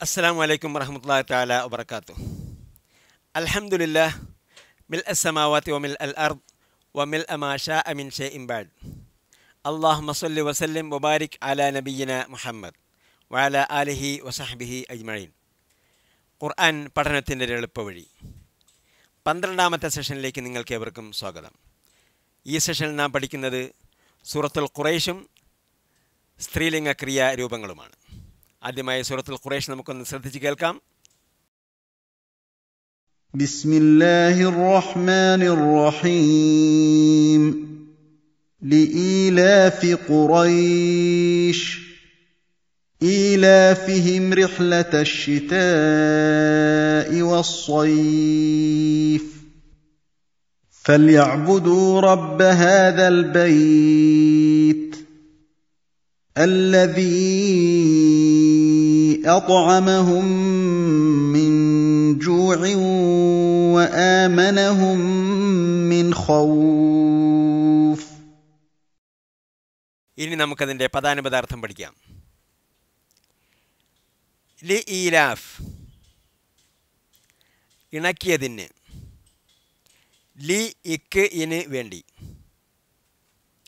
അസ്സാം വലൈക്കും വറഹമുല്ലാ താല വാത്തു അലഹമില്ല മിൽ അസമാവാത്തി ഒമിൽ അൽ അർദ് വമിൽ അമാഷ അമിൻ ഷെ ഇംബാഡ് അള്ളാഹ് മസല്ലി വസല്ലിം മുബാരിക് അല നബീന മുഹമ്മദ് വാല ആലിഹി വസഹബിഹി അജ്മീൻ ഖുർആൻ പഠനത്തിന്റെ എളുപ്പവഴി. പന്ത്രണ്ടാമത്തെ സെഷനിലേക്ക് നിങ്ങൾക്ക് ഏവർക്കും സ്വാഗതം. ഈ സെഷനിൽ നാം പഠിക്കുന്നത് സൂറത്തുൽ ഖുറൈഷും സ്ത്രീലിംഗ ക്രിയാ രൂപങ്ങളുമാണ് ആദ്യമായി സൂറത്തുൽ ഖുറൈഷ് നമുക്കൊന്ന് ശ്രദ്ധിച്ച് കേൾക്കാം بسم الله الرحمن الرحيم لإيلاف قريش إيلافهم رحلة الشتاء والصيف فليعبدوا رب هذا البيت الذي أطعمهم من جوع وآمنهم من خوف ഇനി നമുക്കതിൻ്റെ പദാനുപദാർത്ഥം പഠിക്കാം ലി ഈലാഫ് ഇണക്കിയതിന് ലി ഇക്ക് ഇന് വേണ്ടി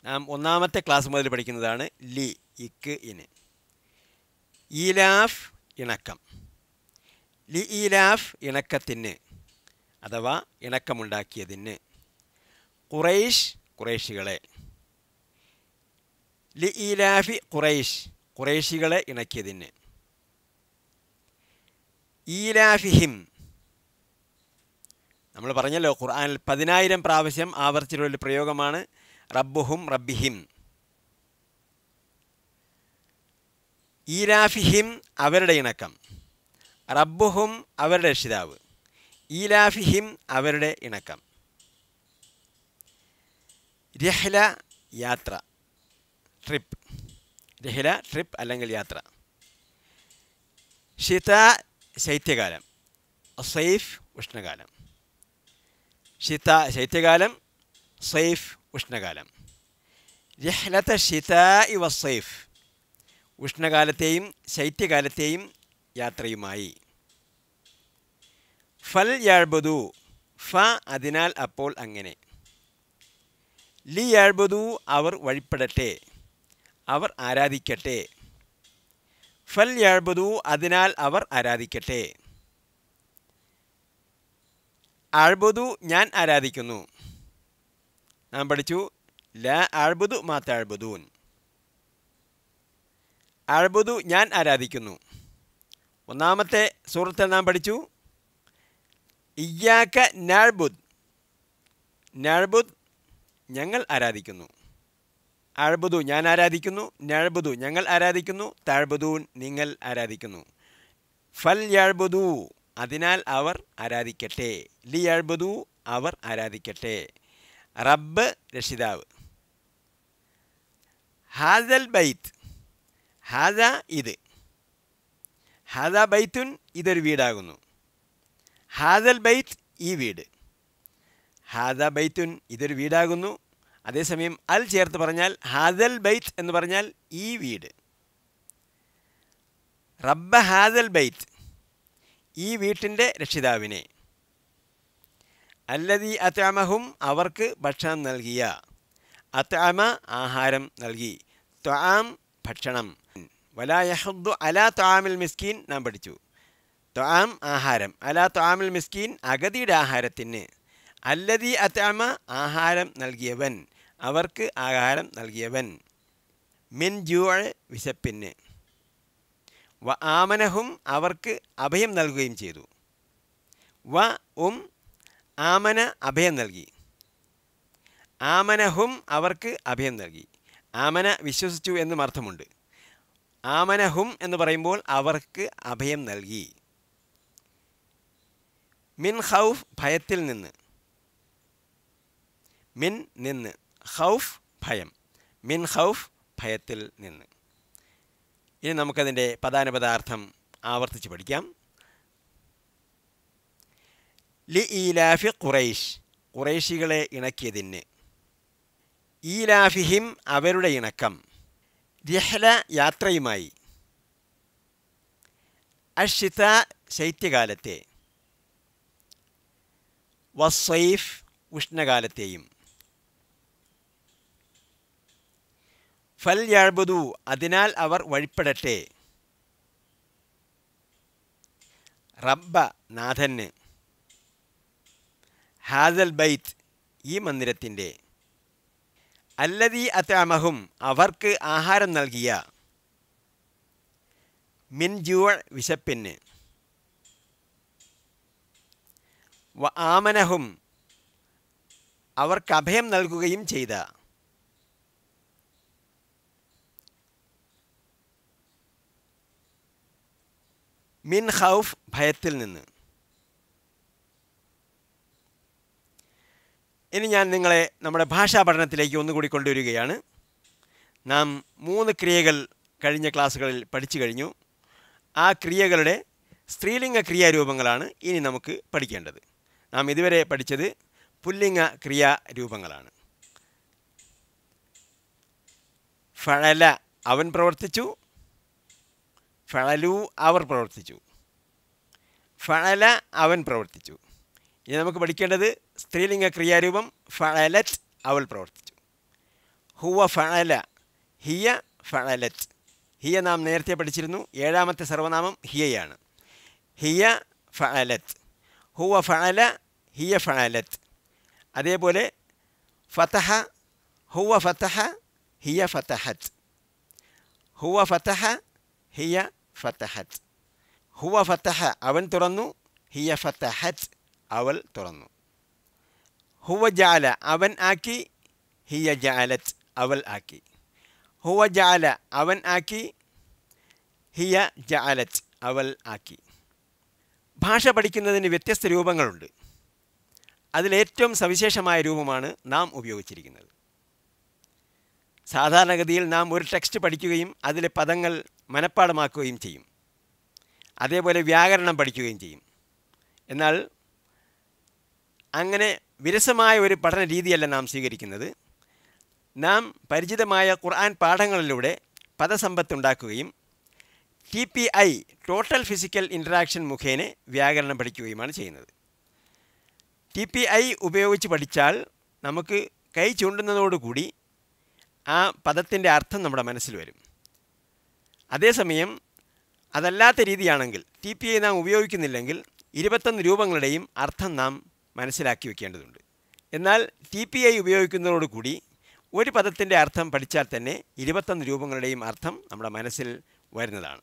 നാം ഒന്നാമത്തെ ക്ലാസ് മുതൽ പഠിക്കുന്നതാണ് ലി ഇക്ക് ഇന് ഈലാഫ് ഇണക്കം. ലി ഈലാഫ് ഇണക്കത്തിന് അഥവാ ഇണക്കമുണ്ടാക്കിയതിന് കുറൈഷ് കുറേശികളെ. ലി ഈലാഫി കുറൈഷ് കുറേശികളെ ഇണക്കിയതിന്. ഈലാഫിഹിം. നമ്മൾ പറഞ്ഞല്ലോ ഖുർആനിൽ പതിനായിരം പ്രാവശ്യം ആവർത്തിച്ചുള്ള ഒരു പ്രയോഗമാണ് റബ്ബുഹും റബ്ബിഹിം. ഈലാഫിഹിം അവരുടെ ഇണക്കം റബ്ബുഹും അവരുടെ രക്ഷിതാവ് ഈലാഫിഹിം അവരുടെ ഇണക്കം രഹ്ല യാത്ര ട്രിപ്പ് രഹില ട്രിപ്പ് അല്ലെങ്കിൽ യാത്ര ഷിത ശൈത്യകാലം സൈഫ് ഉഷ്ണകാലം ഷിത ശൈത്യകാലം സൈഫ് ഉഷ്ണകാലം രഹ്ലത്ത ഷിത ഇവ സൈഫ് ഉഷ്ണകാലത്തെയും ശൈത്യകാലത്തെയും യാത്രയുമായി. ഫൽ യാഴ്ബതു ഫ അതിനാൽ അപ്പോൾ അങ്ങനെ. ലി യാഴ്ബതു അവർ വഴിപ്പെടട്ടെ അവർ ആരാധിക്കട്ടെ. ഫൽ യാഴ്ബതു അതിനാൽ അവർ ആരാധിക്കട്ടെ. ആഴ്ബതു ഞാൻ ആരാധിക്കുന്നു. നാം പഠിച്ചു ല ആഴ്ബുദു മാത്താഴ്ബതൂൻ ആഴ്ബതു ഞാൻ ആരാധിക്കുന്നു. ഒന്നാമത്തെ സൂറത്തിൽ നാം പഠിച്ചു. ഇയ്യാക്ക നാഴ്ബുദ് നാഴ്ബുദ് ഞങ്ങൾ ആരാധിക്കുന്നു. അഴബുദു ഞാൻ ആരാധിക്കുന്നു. നാഴ്ബുദു ഞങ്ങൾ ആരാധിക്കുന്നു. താഴ്ബുദൂൻ നിങ്ങൾ ആരാധിക്കുന്നു. ഫൽ യാഴ്ബുദു അതിനാൽ അവർ ആരാധിക്കട്ടെ. ലി യാഴ്ബുദു അവർ ആരാധിക്കട്ടെ. റബ്ബ് രക്ഷിതാവ്. ഹാസൽ ബൈത്ത്. ഹാദ ഇത്. ഹാദ ബൈത്തുൻ ഇതൊരു വീടാകുന്നു. ഹാദൽ ബൈത്ത് ഈ വീട്. ഹാദ ബൈത്തുൻ ഇതൊരു വീടാകുന്നു. അതേസമയം അൽ ചേർത്ത് പറഞ്ഞാൽ ഹാദൽ ബൈത്ത് എന്ന് പറഞ്ഞാൽ ഈ വീട്. റബ്ബ ഹാദൽ ബൈത്ത് ഈ വീട്ടിന്റെ രക്ഷിതാവിനെ. അല്ലതി അത്താമഹും അവർക്ക് ഭക്ഷണം നൽകിയ. അത്താമ ആഹാരം നൽകി. ത്വാം ഭക്ഷണം. വലായഹദ്ദു അലാ ത്വാമിൽ മിസ്കീൻ നാം പഠിച്ചു. ത്വാം ആഹാരം. അലാ ത്വാമിൽ മിസ്കീൻ അഗതിയുടെ ആഹാരത്തിന്. അല്ലതി അത്തമ ആഹാരം നൽകിയവൻ. അവർക്ക് ആഹാരം നൽകിയവൻ. മിൻ ജൂ വിശപ്പിന്. വ ആമനഹും അവർക്ക് അഭയം നൽകുകയും ചെയ്തു. വ ഉം ആമന അഭയം നൽകി. ആമനഹും അവർക്ക് അഭയം നൽകി. ആമന വിശ്വസിച്ചു എന്നും അർത്ഥമുണ്ട്. ആമനഹും എന്ന് പറയുമ്പോൾ അവർക്ക് അഭയം നൽകി. മിൻ ഹൗഫ് ഭയത്തിൽ നിന്ന്. മിൻ നിന്ന്. ഹൗഫ് ഭയം. മിൻ ഹൗഫ് ഭയത്തിൽ നിന്ന്. ഇനി നമുക്കതിന്റെ പദാനുപദാർത്ഥം ആവർത്തിച്ച് പഠിക്കാം. ലി ഈലാഫി ഖുറൈഷ്. ഖുറൈഷികളെ ഇണക്കിയതിന്. ഈലാഫിഹിം അവരുടെ ഇണക്കം. രഹ്ല യാത്രയുമായി. അഷിത ശൈത്യകാലത്തെ. വസൈഫ് ഉഷ്ണകാലത്തെയും. ഫൽ യാഴ്ബുദു അതിനാൽ അവർ വഴിപ്പെടട്ടെ. റബ്ബ നാഥന് ഹാസൽ ബൈത്ത് ഈ മന്ദിരത്തിന്റെ. അല്ലതീ അത്താമഹും അവർക്ക് ആഹാരം നൽകിയ മിൻ ജൂൾ വിശപ്പിന്. വ ആമനഹും അവർക്ക് അഭയം നൽകുകയും ചെയ്ത. മിൻ ഹൗഫ് ഭയത്തിൽ നിന്ന്. ഇനി ഞാൻ നിങ്ങളെ നമ്മുടെ ഭാഷാ പഠനത്തിലേക്ക് ഒന്നുകൂടി കൊണ്ടുവരികയാണ്. നാം മൂന്ന് ക്രിയകൾ കഴിഞ്ഞ ക്ലാസ്സുകളിൽ പഠിച്ചു കഴിഞ്ഞു. ആ ക്രിയകളുടെ സ്ത്രീലിംഗ ക്രിയാരൂപങ്ങളാണ് ഇനി നമുക്ക് പഠിക്കേണ്ടത്. നാം ഇതുവരെ പഠിച്ചത് പുല്ലിംഗ ക്രിയാരൂപങ്ങളാണ്. ഫഴല അവൻ പ്രവർത്തിച്ചു. ഫഴലു അവർ പ്രവർത്തിച്ചു. ഫഴല അവൻ പ്രവർത്തിച്ചു. ഇനി നമുക്ക് പഠിക്കേണ്ടത് സ്ത്രീലിംഗ ക്രിയാരൂപം ഫഴലറ്റ് അവൾ പ്രവർത്തിച്ചു. ഹുവ ഫഴല ഹിയ ഫഴലറ്റ് ഹിയ നാം നേരത്തെ പഠിച്ചിരുന്നു. ഏഴാമത്തെ സർവനാമം ഹിയയാണ്. ഹിയ ഫഴലത്ത് ഹുവ ഫഴല ഹിയ ഫഴലത്ത് അതേപോലെ ഫതഹ ഹുവ ഫതഹ ഹിയ ഫതഹത്ത് ഹുവ ഫതഹ ഹിയ ഫതഹത്ത് ഹുവ ഫതഹ അവൻ തുറന്നു ഹിയ ഫതഹത്ത് അവൾ തുറന്നു. ഹുവ ജാല അവൻ ആക്കി ഹിയ ജാലത്ത് അവൾ ആക്കി. ഹുവ ജാല അവൻ ആക്കി ഹിയ ജാലത്ത് അവൾ ആക്കി. ഭാഷ പഠിക്കുന്നതിന് വ്യത്യസ്ത രൂപങ്ങളുണ്ട്. അതിലേറ്റവും സവിശേഷമായ രൂപമാണ് നാം ഉപയോഗിച്ചിരിക്കുന്നത്. സാധാരണഗതിയിൽ നാം ഒരു ടെക്സ്റ്റ് പഠിക്കുകയും അതിലെ പദങ്ങൾ മനഃപ്പാടമാക്കുകയും ചെയ്യും. അതേപോലെ വ്യാകരണം പഠിക്കുകയും ചെയ്യും. എന്നാൽ അങ്ങനെ വിരസമായ ഒരു പഠന രീതിയല്ല നാം സ്വീകരിക്കുന്നത്. നാം പരിചിതമായ ഖുർആൻ പാഠങ്ങളിലൂടെ പദസമ്പത്തുണ്ടാക്കുകയും T P I total physical interaction മുഖേന വ്യാകരണം പഠിക്കുകയുമാണ് ചെയ്യുന്നത്. ടി പി ഐ ഉപയോഗിച്ച് പഠിച്ചാൽ നമുക്ക് കൈ ചൂണ്ടുന്നതോടുകൂടി ആ പദത്തിന്റെ അർത്ഥം നമ്മുടെ മനസ്സിൽ വരും. അതേസമയം അതല്ലാത്ത രീതിയാണെങ്കിൽ ടി പി ഐ നാം ഉപയോഗിക്കുന്നില്ലെങ്കിൽ ഇരുപത്തൊന്ന് രൂപങ്ങളുടെയും അർത്ഥം നാം മനസ്സിലാക്കി വെക്കേണ്ടതുണ്ട്. എന്നാൽ ടി പി ഐ ഉപയോഗിക്കുന്നതോടുകൂടി ഒരു പദത്തിന്റെ അർത്ഥം പഠിച്ചാൽ തന്നെ ഇരുപത്തൊന്ന് രൂപങ്ങളുടെയും അർത്ഥം നമ്മുടെ മനസ്സിൽ വരുന്നതാണ്.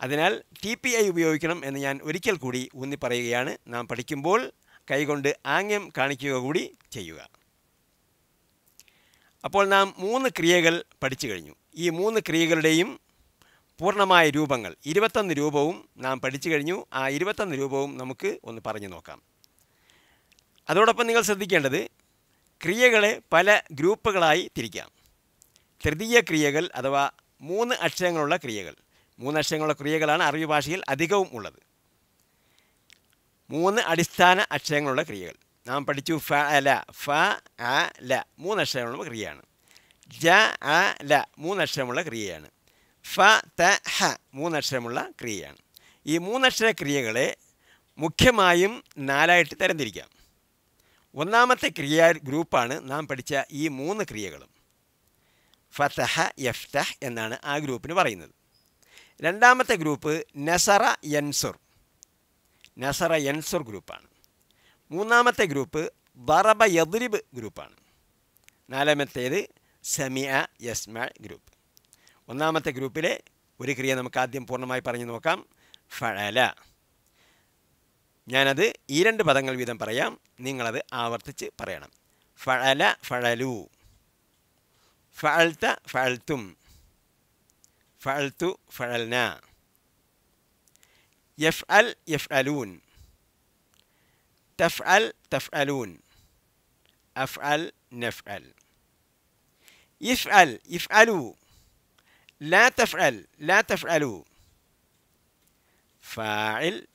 അതിനാൽ ടി പി ഐ ഉപയോഗിക്കണം എന്ന് ഞാൻ ഒരിക്കൽ കൂടി ഊന്നി പറയുകയാണ് നാം പഠിക്കുമ്പോൾ കൈകൊണ്ട് ആംഗ്യം കാണിക്കുക കൂടി ചെയ്യുക. അപ്പോൾ നാം മൂന്ന് ക്രിയകൾ പഠിച്ചു കഴിഞ്ഞു. ഈ മൂന്ന് ക്രിയകളുടെയും പൂർണമായ രൂപങ്ങൾ. ഇരുപത്തൊന്ന് രൂപവും നാം പഠിച്ചു കഴിഞ്ഞു. ആ ഇരുപത്തൊന്ന് രൂപവും നമുക്ക് ഒന്ന് പറഞ്ഞു നോക്കാം. അതോടൊപ്പം നിങ്ങൾ ശ്രദ്ധിക്കേണ്ടത് ക്രിയകളെ പല ഗ്രൂപ്പുകളായി തിരിക്കാം. തൃതീയ ക്രിയകൾ അഥവാ മൂന്ന് അക്ഷരങ്ങളുള്ള ക്രിയകൾ. മൂന്ന് അക്ഷരങ്ങളുള്ള ക്രിയകളാണ് അറബി ഭാഷയിൽ അധികവും ഉള്ളത്. മൂന്ന് അടിസ്ഥാന അക്ഷരങ്ങളുള്ള ക്രിയകൾ. നാം പഠിച്ചു ഫ അല ഫ അ ല. മൂന്ന് അക്ഷരങ്ങളുള്ള ക്രിയയാണ്. ജ അ ല. മൂന്ന് അക്ഷരമുള്ള ക്രിയയാണ്. ഫ ത ഹ മൂന്നക്ഷരമുള്ള ക്രിയയാണ്. ഈ മൂന്നക്ഷര ക്രിയകളെ മുഖ്യമായും നാലായിട്ട് തരംതിരിക്കാം. ഒന്നാമത്തെ ക്രിയ ഗ്രൂപ്പാണ് നാം പഠിച്ച ഈ മൂന്ന് ക്രിയകളും. ഫതഹ യഫ്തഹ് എന്നാണ് ആ ഗ്രൂപ്പിന് പറയുന്നത്. രണ്ടാമത്തെ ഗ്രൂപ്പ് നസറ യൻസുർ. നസറ യൻസുർ ഗ്രൂപ്പാണ്. മൂന്നാമത്തെ ഗ്രൂപ്പ് ദറബ യദ്രിബ് ഗ്രൂപ്പാണ്. നാലാമത്തേത് സമിയ യസ്മ ഗ്രൂപ്പ്. ഒന്നാമത്തെ ഗ്രൂപ്പിലെ ഒരു ക്രിയ നമുക്ക് ആദ്യം പൂർണമായി പറഞ്ഞു നോക്കാം. ഫഴല. ഞാനത് ഈ രണ്ട് പദങ്ങൾ വീതം പറയാം. നിങ്ങളത് ആവർത്തിച്ച് പറയണം. ഫഴല ഫഴലു. ഫഴൽത്ത ഫഴൽത്തും. ഫഴൽത്തു ഫഴൽന. യഫ് അൽ യഫ് അലൂൻ തഫ് അൽ തഫ് അലൂൻ അഫ് അൽ നഫ് അൽ ഇഫ് അൽ ഇഫ് അലു لا تفعل لا تفعلوا فاعل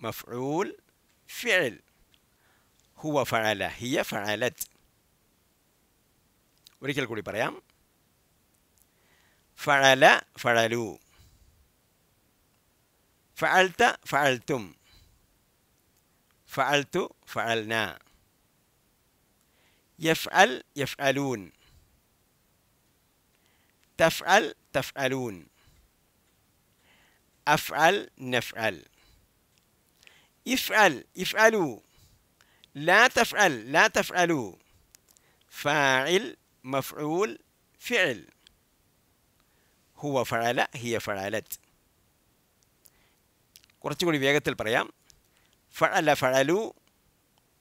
مفعول فعل هو فعل هي فعلت ഒരിക്കൽ കൂടി പറയാം ഫഴല ഫഴലു ഫഅൽത ഫഅൽത്തും ഫഅൽതു ഫഅൽന യഫ്അൽ യഫ്അലൂൻ തഫ്അൽ തഫ്അലൂൻ അഫ്അൽ നഫ്അൽ ഇഫ്അൽ ഇഫ്അലു لا تفعل لا تفعلوا فاعل مفعول فعل هو فعل هي فعلت കുറച്ചുകൂടി വേഗത്തിൽ പറയാം ഫഅല ഫഅലു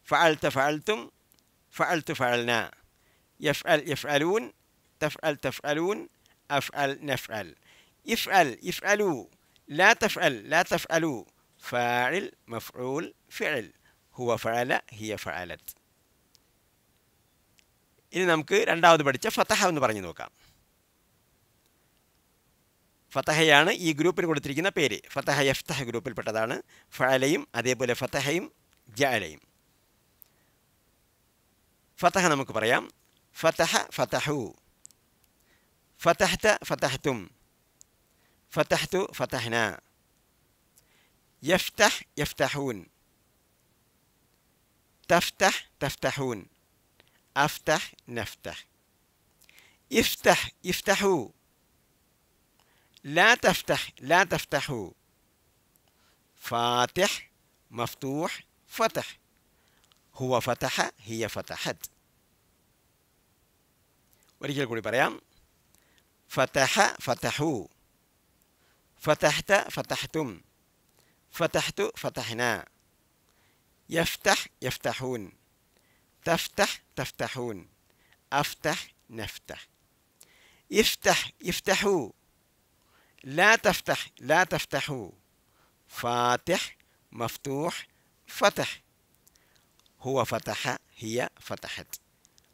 ഫഅൽത ഫഅൽത്തും ഫഅൽതു ഫഅൽന യഫ്അൽ യഫ്അലൂൻ തഫ്അൽ തഫ്അലൂൻ അഫ്അൽ നഫ്അൽ ഇഫ്അൽ ഇഫ്അലു لا تفعل لا تفعلوا فاعل مفعول فعل ഹുവ ഫഅല ഹിയ ഫഅലത്ത് ഇനി നമുക്ക് രണ്ടാമത് പഠിച്ച ഫതഹ എന്ന് പറഞ്ഞു നോക്കാം ഫതഹയാണ് ഈ ഗ്രൂപ്പിന് കൊടുത്തിരിക്കുന്ന പേര് ഫതഹ യഫ്തഹ ഗ്രൂപ്പിൽപ്പെട്ടതാണ് ഫഅലയും അതേപോലെ ഫതഹയും ജഅലയും ഫതഹ നമുക്ക് പറയാം ഫതഹ ഫതഹു ഫതഹ്ത ഫതഹ്തും ഫതഹ്തു ഫതഹ്ന യഫ്തഹ് യഫ്തഹൂൻ تفتح تفتحون أفتح نفتح افتح يفتحوا لا تفتح لا تفتحوا فاتح مفتوح فتح هو فتح هي فتحت ഒരിക്കൽ കൂടി പറയാം ഫതഹ ഫതഹു ഫതഹ്ത ഫതഹ്തും ഫതഹ്തു ഫതഹ്ന يفتح يفتحون تفتح تفتحون أفتح نفتح يفتح يفتحوا لا تفتح لا تفتحوا فاتح مفتوح فتح هو فتح هي فتحت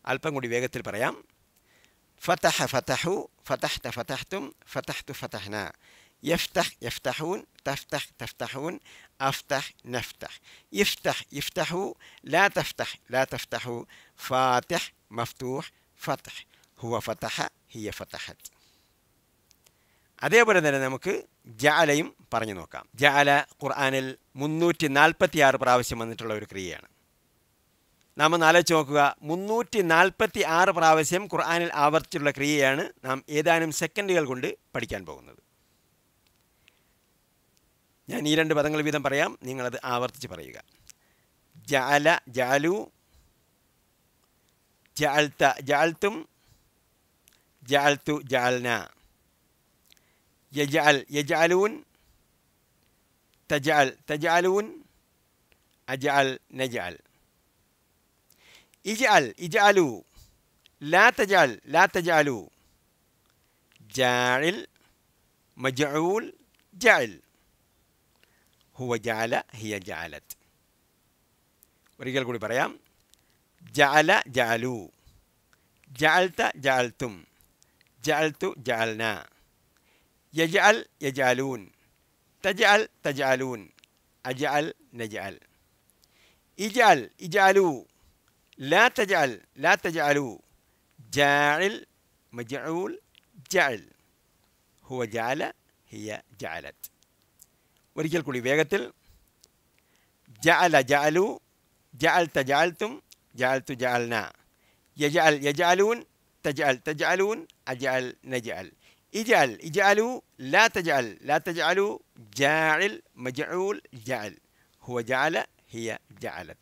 അല്പം കൂടി വേഗത്തിൽ പറയാം ഫതഹ ഫതഹു ഫതഹ്ത ഫതഹ്തും ഫതഹ്തു ഫതഹ്ന يفتح يفتحون تفتح تفتحون أفتح نفتح يفتح يفتحوا لا تفتح لا تفتحوا فاتح مفتوح فتح هو فتح هي فتحت അതേപോലെ തന്നെ നമുക്ക് ജാലയും പറഞ്ഞു നോക്കാം ജാല ഖുർആാനിൽ മുന്നൂറ്റി നാൽപ്പത്തി ആറ് പ്രാവശ്യം വന്നിട്ടുള്ള ഒരു ക്രിയയാണ് നാം ഒന്ന് ആലോചിച്ച് നോക്കുക. മുന്നൂറ്റി നാൽപ്പത്തി ആറ് പ്രാവശ്യം ഖുർആാനിൽ ആവർത്തിച്ചുള്ള ക്രിയയാണ് നാം ഏതാനും സെക്കൻഡുകൾ കൊണ്ട് പഠിക്കാൻ പോകുന്നത്. ഞാൻ ഈ രണ്ട് പദങ്ങൾ വീതം പറയാം. നിങ്ങളത് ആവർത്തിച്ച് പറയുക. ജാല ജാലു ജാൽത്ത ജാൽത്തും ജാൽത്തു ജാൽന യജാൽ യജാലൂൻ തജാൽ തജാലൂൻ അജാൽ നജഅൽ. اجعل اجعلوا. لا تجعل لا تجعلوا. جاعل مجعول جعل. هو جعل هي جعلت. ورجال قولي بريام جعل جعلوا جعلت جعلتم جعلت جعلنا يجعل يجعلون تجعل تجعلون أجعل نجعل اجعل اجعلوا لا تجعل لا تجعلوا جاعل مجعول جعل هو جعل هي جعلت ഒരിക്കൽ കൂടി വേഗത്തിൽ ജഅല ജഅലു ജഅൽത ജഅൽതും ജഅൽതു ജഅൽന യജഅൽ യജഅലൂൻ തജഅൽ തജഅലൂൻ അജഅൽ നജഅൽ ഇജഅൽ ഇജഅലു ലാ തജഅൽ ലാ തജഅലു ജാഇൽ മജഊൽ ജഅൽ ഹുവ ജഅല ഹിയ ജഅലത്ത്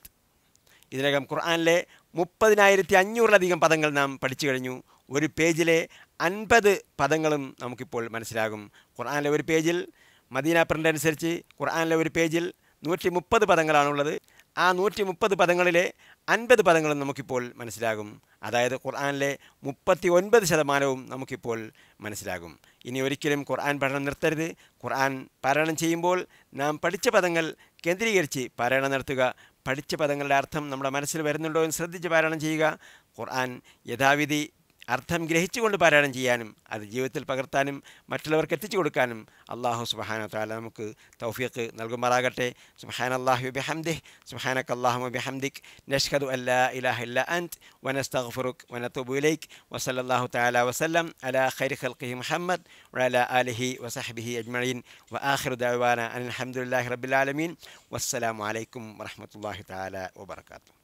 ഇതിനകം ഖുർആാനിലെ മുപ്പതിനായിരത്തി അഞ്ഞൂറിലധികം പദങ്ങൾ നാം പഠിച്ചു കഴിഞ്ഞു. ഒരു പേജിലെ അൻപത് പദങ്ങളും നമുക്കിപ്പോൾ മനസ്സിലാകും. ഖുർആാനിലെ ഒരു പേജിൽ മദീന പ്രിന്റ് അനുസരിച്ച് ഖുർആാനിലെ ഒരു പേജിൽ നൂറ്റി മുപ്പത് പദങ്ങളാണുള്ളത്. ആ നൂറ്റി മുപ്പത് പദങ്ങളിലെ അൻപത് പദങ്ങളും നമുക്കിപ്പോൾ മനസ്സിലാകും. അതായത് ഖുർആാനിലെ മുപ്പത്തി ഒൻപത് ശതമാനവും നമുക്കിപ്പോൾ മനസ്സിലാകും. ഇനി ഒരിക്കലും ഖുർആൻ പഠനം നിർത്തരുത്. ഖുർആൻ പാരായണം ചെയ്യുമ്പോൾ നാം പഠിച്ച പദങ്ങൾ കേന്ദ്രീകരിച്ച് പാരായണം നടത്തുക. പഠിച്ച പദങ്ങളുടെ അർത്ഥം നമ്മുടെ മനസ്സിൽ വരുന്നുണ്ടോ എന്ന് ശ്രദ്ധിച്ച് പാരായണം ചെയ്യുക. ഖുർആൻ യഥാവിധി അർത്ഥം ഗ്രഹിച്ചുകൊണ്ട് പാരായണം ചെയ്യാനും അത് ജീവിതത്തിൽ പകർത്താനും മറ്റുള്ളവർക്ക് എത്തിച്ചു കൊടുക്കാനും അള്ളാഹു സുബഹാന താല നമുക്ക് തൗഫീഖ് നൽകുമാറാകട്ടെ. സുബഹാൻ അള്ളാഹു ബിഹംദിഹ് സുബഹാനക്ക് അള്ളാഹു ബിഹംദിക് നഷ്ഹദു അല്ലാ ഇലാഹ ഇല്ല അൻത് വനസ്തഗ്ഫിറുക് വനത്തുബുലൈക് ഇലൈക് താല വസല്ലം അലാ ഖൈരി ഖൽഖി മുഹമ്മദ് വഅലാ ആലിഹി വസഹബിഹി അജ്മഈൻ വ ദഅവാന അനിൽ ഹംദുലില്ലാഹി റബ്ബിൽ ആലമീൻ. വസ്സലാമു അലൈക്കും തആല വബറകാതുഹു.